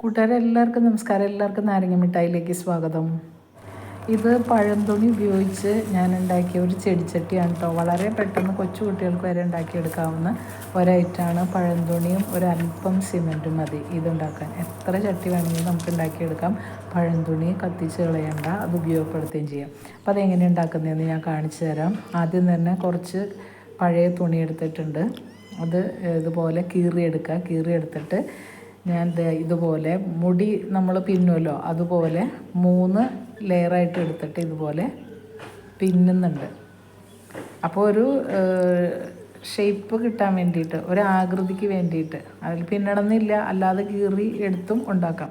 കൂട്ടുകാരെ എല്ലാവർക്കും നമസ്കാരം. എല്ലാവർക്കും നാരങ്ങ മിഠായിലേക്ക് സ്വാഗതം. ഇത് പഴംതുണി ഉപയോഗിച്ച് ഞാൻ ഉണ്ടാക്കിയ ഒരു ചെടിച്ചട്ടിയാണ് കേട്ടോ വളരെ പെട്ടെന്ന് കൊച്ചു കുട്ടികൾക്ക് വരെ ഉണ്ടാക്കിയെടുക്കാവുന്ന ഒരൈറ്റാണ് പഴംതുണിയും ഒരല്പം സിമെന്റും മതി. ഇതുണ്ടാക്കാൻ എത്ര ചട്ടി വേണമെങ്കിലും നമുക്ക് ഉണ്ടാക്കിയെടുക്കാം. പഴംതുണി കത്തിച്ച് കളയണ്ട അത് ഉപയോഗപ്പെടുത്തുകയും ചെയ്യാം. അപ്പോൾ അതെങ്ങനെ ഉണ്ടാക്കുന്നതെന്ന് ഞാൻ കാണിച്ചു തരാം. ആദ്യം തന്നെ കുറച്ച് പഴയ തുണി എടുത്തിട്ടുണ്ട്. അത് ഇതുപോലെ കീറിയെടുക്കുക. കീറിയെടുത്തിട്ട് ഞാൻ ഇതുപോലെ മുടി നമ്മൾ പിന്നുമല്ലോ അതുപോലെ മൂന്ന് ലെയറായിട്ട് എടുത്തിട്ട് ഇതുപോലെ പിന്നുന്നുണ്ട്. അപ്പോൾ ഒരു ഷേപ്പ് കിട്ടാൻ വേണ്ടിയിട്ട് ഒരു ആകൃതിക്ക് വേണ്ടിയിട്ട് അതിൽ പിന്നണമെന്നില്ല അല്ലാതെ കീറി എടുത്തും ഉണ്ടാക്കാം.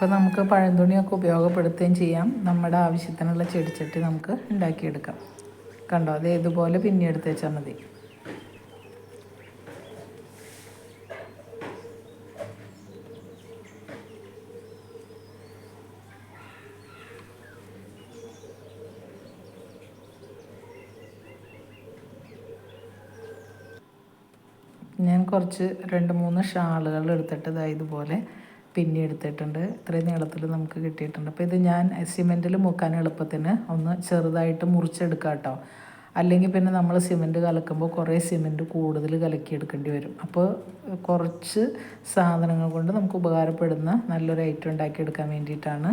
അപ്പോൾ നമുക്ക് പഴംതുണിയൊക്കെ ഉപയോഗപ്പെടുത്തുകയും ചെയ്യാം. നമ്മുടെ ആവശ്യത്തിനുള്ള ചെടിച്ചട്ടി നമുക്ക് ഉണ്ടാക്കിയെടുക്കാം. കണ്ടോ? അത് ഇതുപോലെ പിന്നെ എടുത്ത് വെച്ചാൽ മതി. ഞാൻ കുറച്ച് രണ്ട് മൂന്ന് ഷാളുകൾ എടുത്തിട്ട് ഇതാ ഇതുപോലെ പിന്നെ എടുത്തിട്ടുണ്ട്. ഇത്രയും നീളത്തിൽ നമുക്ക് കിട്ടിയിട്ടുണ്ട്. അപ്പോൾ ഇത് ഞാൻ സിമെന്റിൽ മുക്കാൻ എളുപ്പത്തിന് ഒന്ന് ചെറുതായിട്ട് മുറിച്ചെടുക്കാം കേട്ടോ. അല്ലെങ്കിൽ പിന്നെ നമ്മൾ സിമെന്റ് കലക്കുമ്പോൾ കുറേ സിമെന്റ് കൂടുതൽ കലക്കിയെടുക്കേണ്ടി വരും. അപ്പോൾ കുറച്ച് സാധനങ്ങൾ കൊണ്ട് നമുക്ക് ഉപകാരപ്പെടുന്ന നല്ലൊരു ഐറ്റം ഉണ്ടാക്കിയെടുക്കാൻ വേണ്ടിയിട്ടാണ്.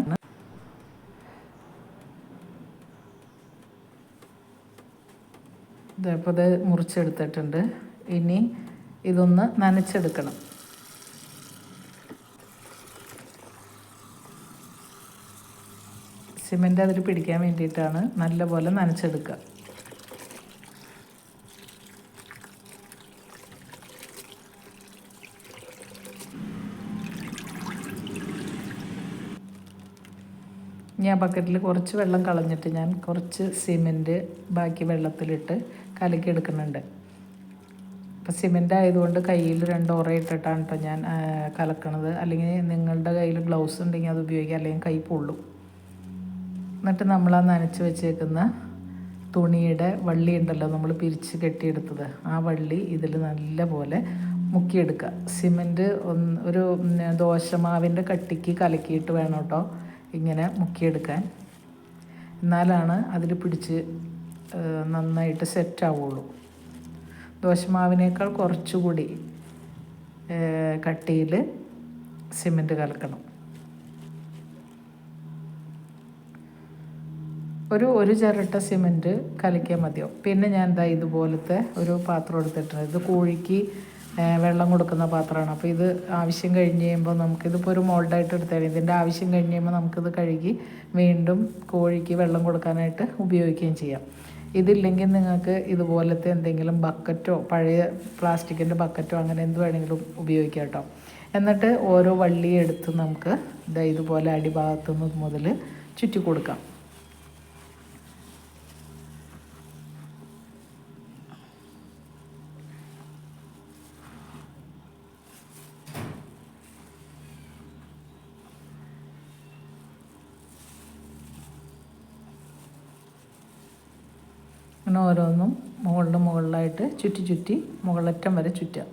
ഇതപ്പോൾ ഇത് മുറിച്ചെടുത്തിട്ടുണ്ട്. ഇനി ഇതൊന്ന് നനച്ചെടുക്കണം. സിമെന്റ് അതിൽ പിടിക്കാൻ വേണ്ടിയിട്ടാണ് നല്ലപോലെ നനച്ചെടുക്കുക. ഇനി ആ ബക്കറ്റിൽ കുറച്ച് വെള്ളം കളഞ്ഞിട്ട് ഞാൻ കുറച്ച് സിമെന്റ് ബാക്കി വെള്ളത്തിലിട്ട് കലക്കി എടുക്കുന്നുണ്ട്. സിമെന്റ് ആയതുകൊണ്ട് കയ്യിൽ രണ്ട് ഓറ ഇട്ടിട്ടാണ് കേട്ടോ ഞാൻ കലക്കണത്. അല്ലെങ്കിൽ നിങ്ങളുടെ കയ്യിൽ ഗ്ലൗസ് ഉണ്ടെങ്കിൽ അത് ഉപയോഗിക്കാം അല്ലെങ്കിൽ കൈ പൊള്ളും. എന്നിട്ട് നമ്മൾ ആ നനച്ച് വെച്ചേക്കുന്ന തുണിയുടെ വള്ളി ഉണ്ടല്ലോ നമ്മൾ പിരിച്ച് കെട്ടിയെടുത്തത്. ആ വള്ളി ഇതിൽ നല്ലപോലെ മുക്കിയെടുക്കുക. സിമെന്റ് ഒന്ന് ഒരു ദോശമാവിന്റെ കട്ടിക്ക് കലക്കിയിട്ട് വേണം കേട്ടോ ഇങ്ങനെ മുക്കിയെടുക്കാൻ. എന്നാലാണ് അതിൽ പിടിച്ച് നന്നായിട്ട് സെറ്റ് ആവുള്ളൂ. ദോശമാവിനേക്കാൾ കുറച്ചുകൂടി കട്ടിയിൽ സിമെന്റ് കലക്കണം. ഒരു ഒരു ചിരട്ട സിമെന്റ് കലക്കിയാൽ മതിയോ? പിന്നെ ഞാൻ എന്താ ഇതുപോലത്തെ ഒരു പാത്രം എടുത്തിട്ടുണ്ട്. ഇത് കോഴിക്ക് വെള്ളം കൊടുക്കുന്ന പാത്രമാണ്. അപ്പോൾ ഇത് ആവശ്യം കഴിഞ്ഞ് കഴിയുമ്പോൾ നമുക്കിതിപ്പോൾ ഒരു മോൾഡായിട്ട് എടുത്താൽ ഇതിന്റെ ആവശ്യം കഴിഞ്ഞ് കഴിയുമ്പോൾ നമുക്കിത് കഴുകി വീണ്ടും കോഴിക്ക് വെള്ളം കൊടുക്കാനായിട്ട് ഉപയോഗിക്കുകയും ചെയ്യാം. ഇതില്ലെങ്കിൽ നിങ്ങൾക്ക് ഇതുപോലത്തെ എന്തെങ്കിലും ബക്കറ്റോ പഴയ പ്ലാസ്റ്റിക്കിന്റെ ബക്കറ്റോ അങ്ങനെ എന്ത് വേണമെങ്കിലും ഉപയോഗിക്കാം കേട്ടോ. എന്നിട്ട് ഓരോ വള്ളി എടുത്ത് നമുക്ക് ഇതാ ഇതുപോലെ അടിഭാഗത്തു മുതൽ ചുറ്റി കൊടുക്കാം. ഓരോന്നും മുകളിൽ മുകളിലായിട്ട് ചുറ്റി ചുറ്റി മുകളറ്റം വരെ ചുറ്റുക.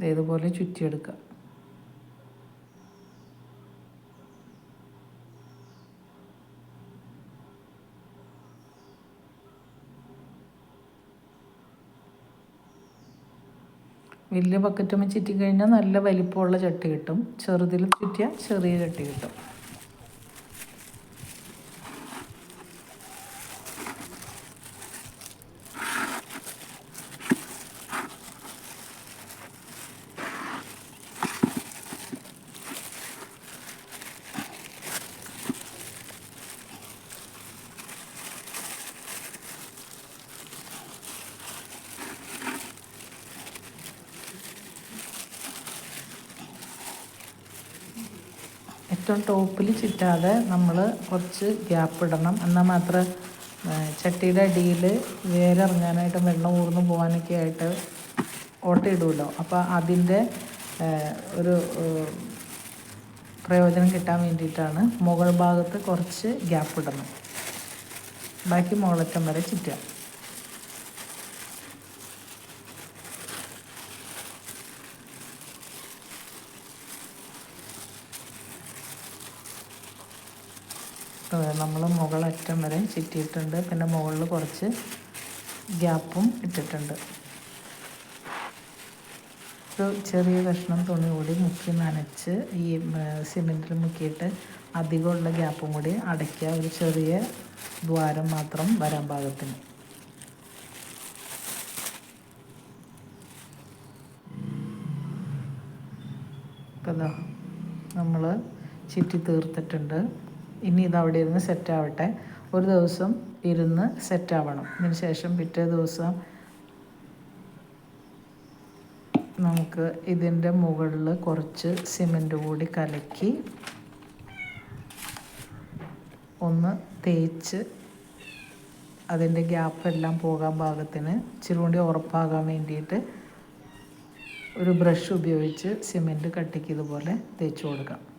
ഇതേതുപോലെ ചുറ്റിയെടുക്കുക. വലിയ ബക്കറ്റുമ്പോൾ ചുറ്റി കഴിഞ്ഞാൽ നല്ല വലിപ്പമുള്ള ചട്ടി കിട്ടും. ചെറുതിൽ ചുറ്റിയാൽ ചെറിയ ചട്ടി കിട്ടും. ഏറ്റവും ടോപ്പിൽ ചുറ്റാതെ നമ്മൾ കുറച്ച് ഗ്യാപ്പ് ഇടണം. എന്നാൽ മാത്രം ചട്ടിയുടെ അടിയിൽ വേരിറങ്ങാനായിട്ടും വെള്ളം ഊർന്നു പോകാനൊക്കെ ആയിട്ട് ഓട്ടയിടുമല്ലോ അപ്പോൾ അതിന്റെ ഒരു പ്രയോജനം കിട്ടാൻ വേണ്ടിയിട്ടാണ് മുകൾ ഭാഗത്ത് കുറച്ച് ഗ്യാപ്പ് ഇടണം. ബാക്കി മുകളറ്റം വരെ ചുറ്റുക നമ്മൾ മുകളറ്റം വരെ ചുറ്റിയിട്ടുണ്ട്. പിന്നെ മുകളിൽ കുറച്ച് ഗ്യാപ്പും ഇട്ടിട്ടുണ്ട്. ഒരു ചെറിയ കഷ്ണം തുണി കൂടി മുക്കി നനച്ച് ഈ സിമെന്റിൽ മുക്കിയിട്ട് അധികമുള്ള ഗ്യാപ്പും കൂടി അടയ്ക്കുക. ഒരു ചെറിയ ദ്വാരം മാത്രം വരാൻ പാകത്തിന്. നമ്മൾ ചുറ്റി തീർത്തിട്ടുണ്ട്. ഇനി ഇത് അവിടെ ഇരുന്ന് സെറ്റാവട്ടെ ഒരു ദിവസം ഇരുന്ന് സെറ്റാവണം അതിന് ശേഷം പിറ്റേ ദിവസം നമുക്ക് ഇതിന്റെ മുകളിൽ കുറച്ച് സിമെന്റ് കൂടി കലക്കി ഒന്ന് തേച്ച് അതിന്റെ ഗ്യാപ്പെല്ലാം പോകാൻ പാകത്തിന് ഇച്ചിരി കൂടി ഉറപ്പാകാൻ വേണ്ടിയിട്ട് ഒരു ബ്രഷ് ഉപയോഗിച്ച് സിമെന്റ് കട്ടിക്ക് ഇതുപോലെ തേച്ച് കൊടുക്കാം.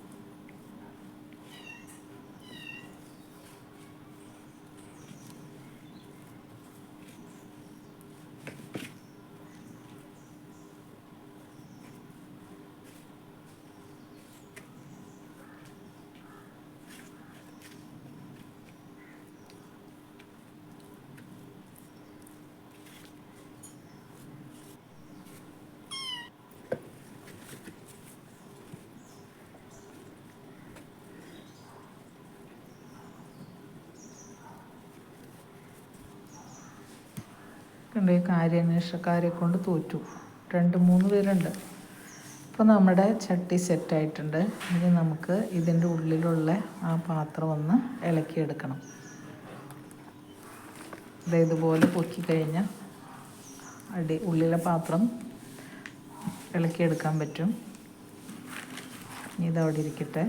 കണ്ട് കാര്യാന്വേഷണക്കാരെ കൊണ്ട് തോറ്റു. രണ്ട് മൂന്ന് പേരുണ്ട്. അപ്പോൾ നമ്മുടെ ചട്ടി സെറ്റായിട്ടുണ്ട്. ഇനി നമുക്ക് ഇതിന്റെ ഉള്ളിലുള്ള ആ പാത്രം ഒന്ന് ഇളക്കിയെടുക്കണം. ഇത് ഇതുപോലെ പൊക്കി കഴിഞ്ഞാൽ അടി ഉള്ളിലെ പാത്രം ഇളക്കിയെടുക്കാൻ പറ്റും. ഇനി ഇതവിടെ ഇരിക്കട്ടെ.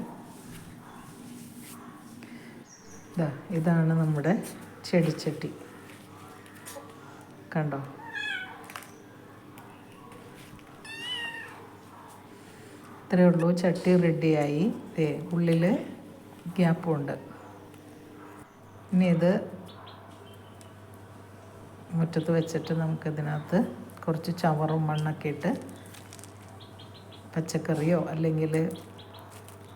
ഇതാണ് നമ്മുടെ ചെടിച്ചട്ടി. കണ്ടോ? ഇത്രയേ ഉള്ളൂ. ചട്ടി റെഡിയായി ദേ ഉള്ളിൽ ഗ്യാപ്പുണ്ട്. ഇനി ഇത് മുറ്റത്ത് വെച്ചിട്ട് നമുക്കിതിനകത്ത് കുറച്ച് ചവറും മണ്ണൊക്കെ ഇട്ട് പച്ചക്കറിയോ അല്ലെങ്കിൽ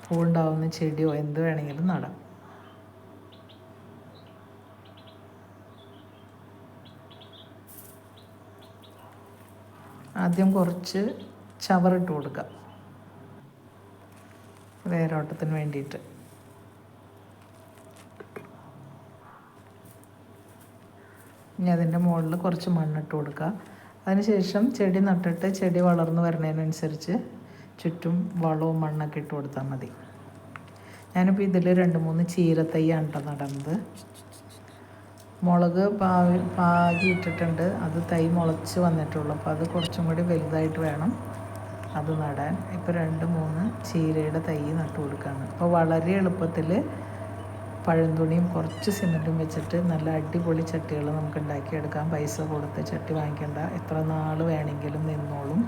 പൂവുണ്ടാവുന്ന ചെടിയോ എന്ത് വേണമെങ്കിലും നടാം. ആദ്യം കുറച്ച് ചവറിട്ട് കൊടുക്കുക വേരോട്ടത്തിന് വേണ്ടിയിട്ട്. ഇനി അതിന്റെ മുകളിൽ കുറച്ച് മണ്ണിട്ട് കൊടുക്കുക അതിനുശേഷം ചെടി നട്ടിട്ട് ചെടി വളർന്നു വരുന്നതിനനുസരിച്ച് ചുറ്റും വളവും മണ്ണൊക്കെ ഇട്ട് കൊടുത്താൽ മതി. ഞാനിപ്പോൾ ഇതിൽ രണ്ട് മൂന്ന് ചീരത്തയ്യാണ് കേട്ടോ നടന്നത്. മുളക് പാവി പാകി ഇട്ടിട്ടുണ്ട് അത് തൈ മുളച്ച് വന്നിട്ടുള്ളൂ. അപ്പോൾ അത് കുറച്ചും കൂടി വലുതായിട്ട് വേണം അത് നടാൻ. ഇപ്പോൾ രണ്ട് മൂന്ന് ചീരയുടെ തൈ നട്ടു കൊടുക്കുകയാണ് അപ്പോൾ വളരെ എളുപ്പത്തിൽ പഴംതുണിയും കുറച്ച് സിമെന്റും വെച്ചിട്ട് നല്ല അടിപൊളി ചട്ടികൾ നമുക്ക് ഉണ്ടാക്കിയെടുക്കാം പൈസ കൊടുത്ത് ചട്ടി വാങ്ങിക്കേണ്ട. എത്ര നാൾ വേണമെങ്കിലും നിന്നോളും.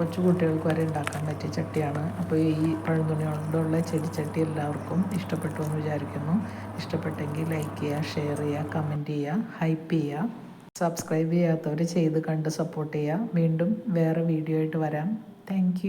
കൊച്ചു കുട്ടികൾക്ക് വരെ ഉണ്ടാക്കാൻ പറ്റിയ ചട്ടിയാണ്. അപ്പോൾ ഈ പഴംതുണി കൊണ്ടുള്ള ചെടിച്ചട്ടി എല്ലാവർക്കും ഇഷ്ടപ്പെട്ടു എന്ന് വിചാരിക്കുന്നു. ഇഷ്ടപ്പെട്ടെങ്കിൽ ലൈക്ക് ചെയ്യുക ഷെയർ ചെയ്യുക കമന്റ് ചെയ്യുക ഹൈപ്പ് ചെയ്യുക. സബ്സ്ക്രൈബ് ചെയ്യാത്തവർ ചെയ്ത് കണ്ട് സപ്പോർട്ട് ചെയ്യുക. വീണ്ടും വേറെ വീഡിയോ ആയിട്ട് വരാം. താങ്ക്